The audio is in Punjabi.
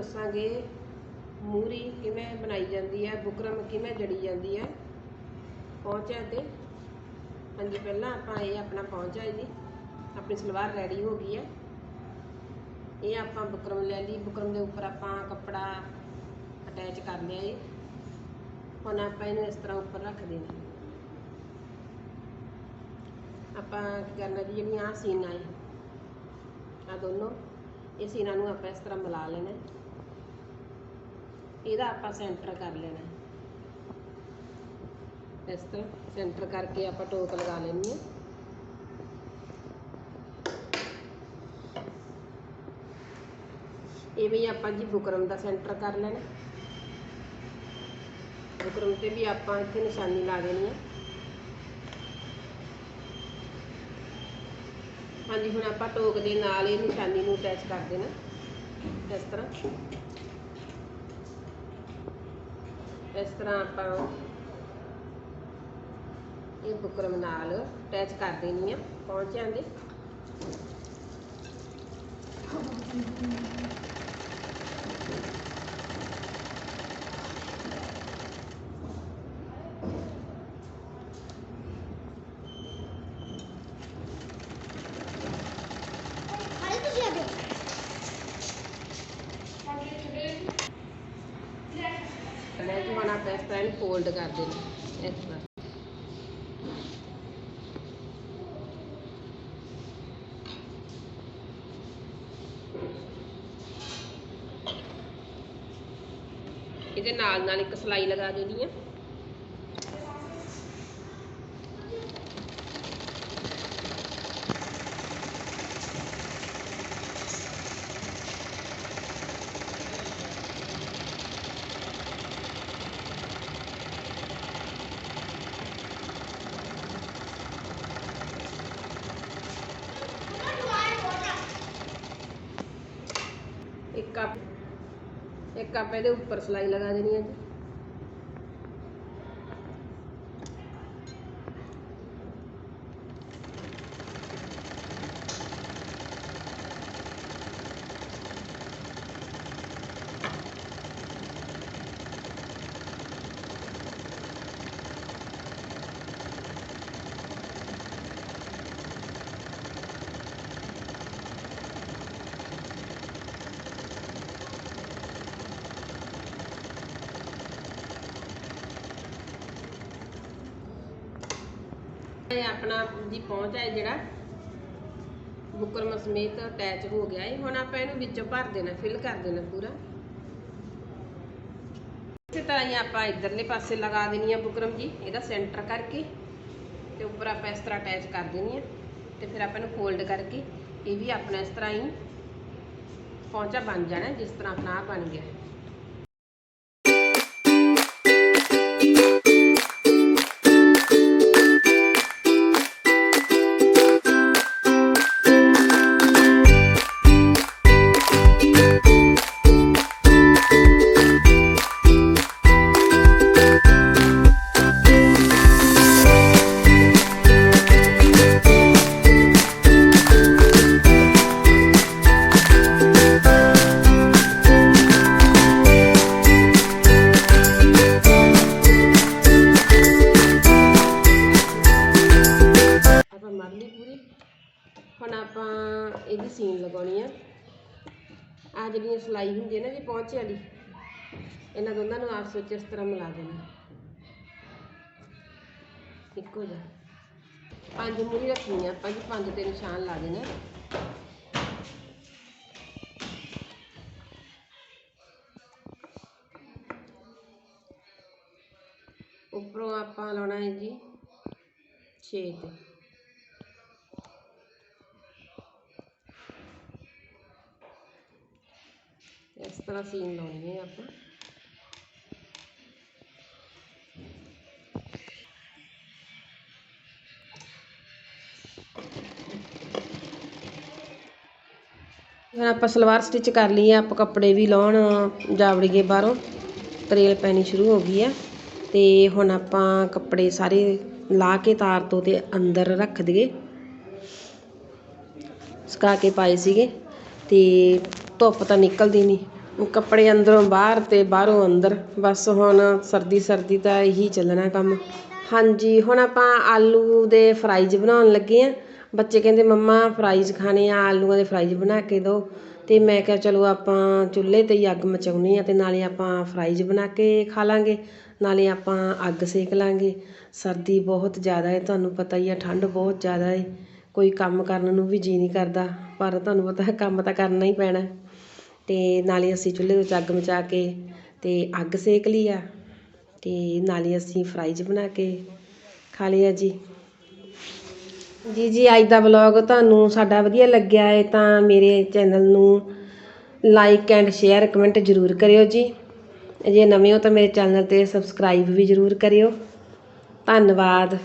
ਦੱਸਾਂਗੇ ਮੂਰੀ ਕਿਵੇਂ ਬਣਾਈ ਜਾਂਦੀ ਹੈ, ਬੁਕਰਮ ਕਿਵੇਂ ਜੜੀ ਜਾਂਦੀ ਹੈ। ਪਹੁੰਚਿਆ ਤੇ ਹਾਂਜੀ ਪਹਿਲਾਂ ਆਪਾਂ ਇਹ ਆਪਣਾ ਪਹੁੰਚਿਆ ਜੀ, ਆਪਣੀ ਸਲਵਾਰ ਰੈਡੀ ਹੋ ਗਈ ਹੈ। ਇਹ ਆਪਾਂ ਬੁਕਰਮ ਲੈ ਲਈ, ਬੁਕਰਮ ਦੇ ਉੱਪਰ ਆਪਾਂ ਕੱਪੜਾ ਅਟੈਚ ਕਰ ਲਿਆ ਜੀ। ਹੁਣ ਆਪਾਂ ਇਹਨੂੰ ਇਸ ਤਰ੍ਹਾਂ ਉੱਪਰ ਰੱਖ ਦੇਣਾ ਆਪਾਂ ਕੀ ਕਰਨਾ ਜੀ, ਜਿਹੜੀਆਂ ਆਹ ਸੀਨਾ ਹੈ ਆ ਦੋਨੋਂ, ਇਹ ਸੀਨਾ ਨੂੰ ਆਪਾਂ ਇਸ ਤਰ੍ਹਾਂ ਮਿਲਾ ਲੈਣਾ ਇਹਦਾ ਆਪਾਂ ਸੈਂਟਰ ਕਰ ਲੈਣਾ। ਇਸ ਤਰ੍ਹਾਂ ਸੈਂਟਰ ਕਰਕੇ ਆਪਾਂ ਟੋਕ ਲਗਾ ਲੈਣੀ ਹੈ। ਇਵੇਂ ਹੀ ਆਪਾਂ ਜੀ ਬੁਕਰਮ ਦਾ ਸੈਂਟਰ ਕਰ ਲੈਣਾ। ਬੁਕਰਮ ਤੇ ਵੀ ਆਪਾਂ ਇੱਥੇ ਨਿਸ਼ਾਨੀ ਲਾ ਦੇਣੀ ਹੈ ਹਾਂਜੀ, ਹੁਣ ਆਪਾਂ ਟੋਕ ਦੇ ਨਾਲ ਇਹ ਨਿਸ਼ਾਨੀ ਨੂੰ ਅਟੈਚ ਕਰ ਦੇਣਾ। ਇਸ ਤਰ੍ਹਾਂ। ਇਸ ਤਰ੍ਹਾਂ ਆਪਾਂ ਇਹ ਬੁਕਰਮ ਨਾਲ ਅਟੈਚ ਕਰ ਦੇਣੀ ਆ ਪਹੁੰਚਿਆਂ ਦੇ ਹਾਲੇ ਤੁਸੀਂ ਆ ਗਏ ਮੈਂ ਜੀ ਹੁਣ ਆਪਾਂ ਇਸ ਤਰ੍ਹਾਂ ਇਹਨੂੰ ਫੋਲਡ ਕਰ ਦੇਣਾ, ਇਸ ਤਰ੍ਹਾਂ। ਇਹਦੇ ਨਾਲ ਨਾਲ ਇੱਕ ਸਲਾਈ ਲਗਾ ਦੇਣੀ ਹੈ। ਇੱਕ ਕੱਪ ਇੱਕ ਕੱਪ ਇਹਦੇ ਉੱਪਰ ਸਲਾਈ ਲਗਾ ਦੇਣੀ ਹੈ ਜੀ। ਇਹ ਆਪਣਾ ਜੀ ਪਹੁੰਚ ਹੈ ਜਿਹੜਾ ਬੁਕਰਮ ਸਮੇਤ ਅਟੈਚ ਹੋ ਗਿਆ ਹੈ। ਹੁਣ ਆਪਾਂ ਇਹਨੂੰ ਵਿੱਚੋਂ ਭਰ ਦੇਣਾ ਫਿਲ ਕਰ ਦੇਣਾ ਪੂਰਾ। ਇਸੇ ਤਰ੍ਹਾਂ ਹੀ ਆਪਾਂ ਇਧਰਲੇ ਪਾਸੇ ਲਗਾ ਦੇਣੀ ਆ ਬੁਕਰਮ ਜੀ, ਇਹਦਾ ਸੈਂਟਰ ਕਰਕੇ। ਤੇ ਉੱਪਰ ਆਪਾਂ ਇਸ ਤਰ੍ਹਾਂ ਅਟੈਚ ਕਰ ਦੇਣੀ ਆ। ਤੇ ਫਿਰ ਆਪਾਂ ਇਹਨੂੰ ਫੋਲਡ ਕਰਕੇ, ਇਹ ਵੀ ਆਪਣਾ ਇਸ ਤਰ੍ਹਾਂ ਹੀ ਪਹੁੰਚਾ ਬਣ ਜਾਣਾ, ਜਿਸ ਤਰ੍ਹਾਂ ਆਪਣਾ ਬਣ ਗਿਆ। ਹੁਣ ਆਪਾਂ ਇਹਦੀ ਸੀਨ ਲਗਾਉਣੀ ਆ। ਆ ਜਿਹੜੀਆਂ ਸਲਾਈ ਹੁੰਦੀ ਹੈ ਨਾ ਜੀ ਪਹੁੰਚੇ ਵਾਲੀ, ਇਹਨਾਂ ਦੋਨਾਂ ਨੂੰ ਆਪਸ ਵਿੱਚ ਇਸ ਤਰ੍ਹਾਂ ਮਿਲਾ ਦੇਣਾ। ਇੱਕੋ ਜਿਹਾ। ਪੰਜ ਮੂਰੀ ਰੱਖਣੀ ਆ ਆਪਾਂ ਜੀ, ਪੰਜ ਤੇ ਨਿਸ਼ਾਨ ਲਾ ਦੇਣਾ ਉੱਪਰੋਂ ਆਪਾਂ ਲਾਉਣਾ ਹੈ ਜੀ 6 ਤੇ। ਇਸ ਤਰ੍ਹਾਂ ਸੀਨ ਲਾਉਣੀ ਹੈ ਆਪਾਂ ਹੁਣ ਆਪਾਂ ਸਲਵਾਰ ਸਟਿਚ ਕਰ ਲਈ ਹੈ ਆਪਾਂ ਕੱਪੜੇ ਵੀ ਲਾਉਣ ਜਾਵੜੀਏ ਬਾਹਰੋਂ। ਤਰੇਲ ਪੈਣੀ ਸ਼ੁਰੂ ਹੋ ਗਈ ਹੈ ਤੇ ਹੁਣ ਆਪਾਂ ਕੱਪੜੇ ਸਾਰੇ ਲਾ ਕੇ ਤਾਰ ਤੋਂ ਤੇ ਅੰਦਰ ਰੱਖ ਦਈਏ। ਸੁਕਾ ਕੇ ਪਾਏ ਸੀਗੇ ਤੇ ਧੁੱਪ ਤਾਂ ਨਿਕਲਦੀ ਨਹੀਂ ਕੱਪੜੇ ਅੰਦਰੋਂ ਬਾਹਰ ਤੇ ਬਾਹਰੋਂ ਅੰਦਰ। ਬਸ ਹੁਣ ਸਰਦੀ ਸਰਦੀ ਦਾ ਇਹੀ ਚੱਲਣਾ ਕੰਮ। ਹਾਂਜੀ, ਹੁਣ ਆਪਾਂ ਆਲੂ ਦੇ ਫਰਾਈਜ਼ ਬਣਾਉਣ ਲੱਗੇ ਆ ਬੱਚੇ ਕਹਿੰਦੇ, ਮੰਮਾ ਫਰਾਈਜ਼ ਖਾਣੇ ਆ, ਆਲੂਆਂ ਦੇ ਫਰਾਈਜ਼ ਬਣਾ ਕੇ ਦਿਓ। ਤੇ ਮੈਂ ਕਿਹਾ, ਚਲੋ ਆਪਾਂ ਚੁੱਲ੍ਹੇ ਤੇ ਹੀ ਅੱਗ ਮਚਾਉਣੀ ਆ ਤੇ ਨਾਲੇ ਆਪਾਂ ਫਰਾਈਜ਼ ਬਣਾ ਕੇ ਖਾ ਲਾਂਗੇ। ਨਾਲੇ ਆਪਾਂ ਅੱਗ ਸੇਕ ਲਾਂਗੇ। ਸਰਦੀ ਬਹੁਤ ਜ਼ਿਆਦਾ ਹੈ, ਤੁਹਾਨੂੰ ਪਤਾ ਹੀ ਆ, ਠੰਡ ਬਹੁਤ ਜ਼ਿਆਦਾ ਹੈ। ਕੋਈ ਕੰਮ ਕਰਨ ਨੂੰ ਵੀ ਜੀ ਨਹੀਂ ਕਰਦਾ, ਪਰ ਤੁਹਾਨੂੰ ਪਤਾ, ਕੰਮ ਤਾਂ ਕਰਨਾ ਹੀ ਪੈਣਾ। ਤੇ ਨਾਲੇ ਅਸੀਂ ਚੁੱਲ੍ਹੇ ਵਿੱਚ ਅੱਗ ਮਚਾ ਕੇ ਅਤੇ ਅੱਗ ਸੇਕ ਲਈ ਆ ਤੇ ਨਾਲੇ ਅਸੀਂ ਫਰਾਈਜ਼ ਬਣਾ ਕੇ ਖਾ ਲਿਆ ਜੀ। ਜੀ ਜੀ, ਅੱਜ ਦਾ ਵਲੌਗ ਤੁਹਾਨੂੰ ਸਾਡਾ ਵਧੀਆ ਲੱਗਿਆ ਹੈ ਤਾਂ ਮੇਰੇ ਚੈਨਲ ਨੂੰ ਲਾਈਕ ਐਂਡ ਸ਼ੇਅਰ ਕਮੈਂਟ ਜ਼ਰੂਰ ਕਰਿਓ ਜੀ। ਜੇ ਨਵੇਂ ਹੋ ਤਾਂ ਮੇਰੇ ਚੈਨਲ ਤੇ ਸਬਸਕ੍ਰਾਈਬ ਵੀ ਜ਼ਰੂਰ ਕਰਿਓ। ਧੰਨਵਾਦ।